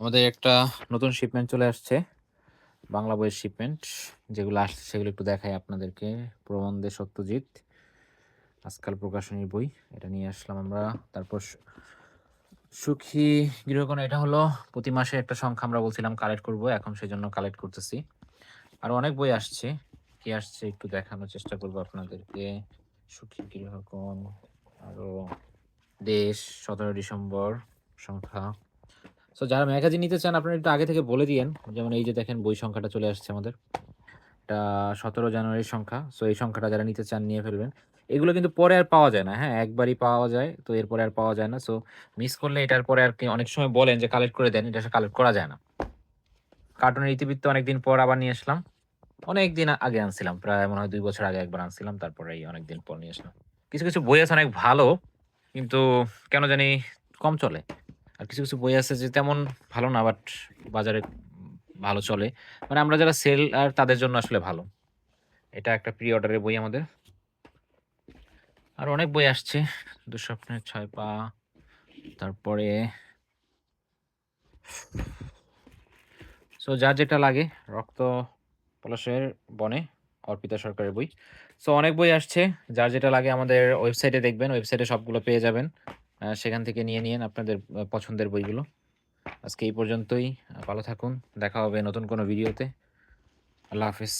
আমাদের একটা নতুন শিপমেন্ট চলে আসছে। বাংলা বইয়ের শিপমেন্ট। যেগুলো আসছে সেগুলো একটু দেখাই আপনাদেরকে। প্রবন্ধে সত্যজিৎ। আজকাল প্রকাশনীর বই। এটা নিয়ে আসলাম আমরা। তারপর সুখী গৃহকোণ এটা হলো প্রতি মাসে একটা সংখ্যা আমরা বলছিলাম কালেক্ট করব। এখন সেই জন্য কালেক্ট করতেছি। আরও অনেক বই আসছে। কি আসছে একটু দেখানোর চেষ্টা করব আপনাদেরকে। সুখী গৃহকোণ, আরও দেশ ১৭ ডিসেম্বর সংখ্যা। সো যারা ম্যাগাজিন নিতে চান আপনারা একটু আগে থেকে বলে দিয়েন। যেমন এই যে দেখেন বই সংখ্যাটা চলে আসছে আমাদের। এটা ১৭ জানুয়ারির সংখ্যা। সো এই সংখ্যাটা যারা নিতে চান নিয়ে ফেলবেন। এগুলো কিন্তু পরে আর পাওয়া যায় না। হ্যাঁ? একবারই পাওয়া যায়। তো এরপরে আর পাওয়া যায় না। সো মিস করলে এটার পরে আর কি অনেক সময় বলেন যে কালেক্ট করে দেন। এটা কালেক্ট করা যায় না। কার্টুনের ইতিবৃত্ত অনেকদিন পর আবার নিয়ে আসলাম। অনেকদিন আগে আনছিলাম। প্রায় মনে হয় দুই বছর আগে একবার আনছিলাম। তারপরে এই অনেকদিন পর নিয়ে আসলাম। কিছু, কিছু বই আছে অনেক ভালো। কিন্তু কেন জানি কম চলে। আর কিছু, কিছু বই আছে যে তেমন ভালো না বাট বাজারে ভালো চলে। মানে আমরা যারা সেল আর তাদের জন্য আসলে ভালো। এটা একটা প্রি অর্ডারের বই আমাদের। আর অনেক বই আসছে। দুঃস্বপ্নের ছয় পা। তারপরে সো যার যেটা লাগে রক্ত পলাশের বনে অর্পিতা সরকারের বই। সো অনেক বই আসছে। যার যেটা লাগে আমাদের ওয়েবসাইটে দেখবেন। ওয়েবসাইটে সবগুলো পেয়ে যাবেন। সেখান থেকে নিয়ে নিন আপনাদের পছন্দের বইগুলো। আজকে এই পর্যন্তই। ভালো থাকুন। দেখা হবে নতুন কোনো ভিডিওতে। আল্লাহ হাফেজ।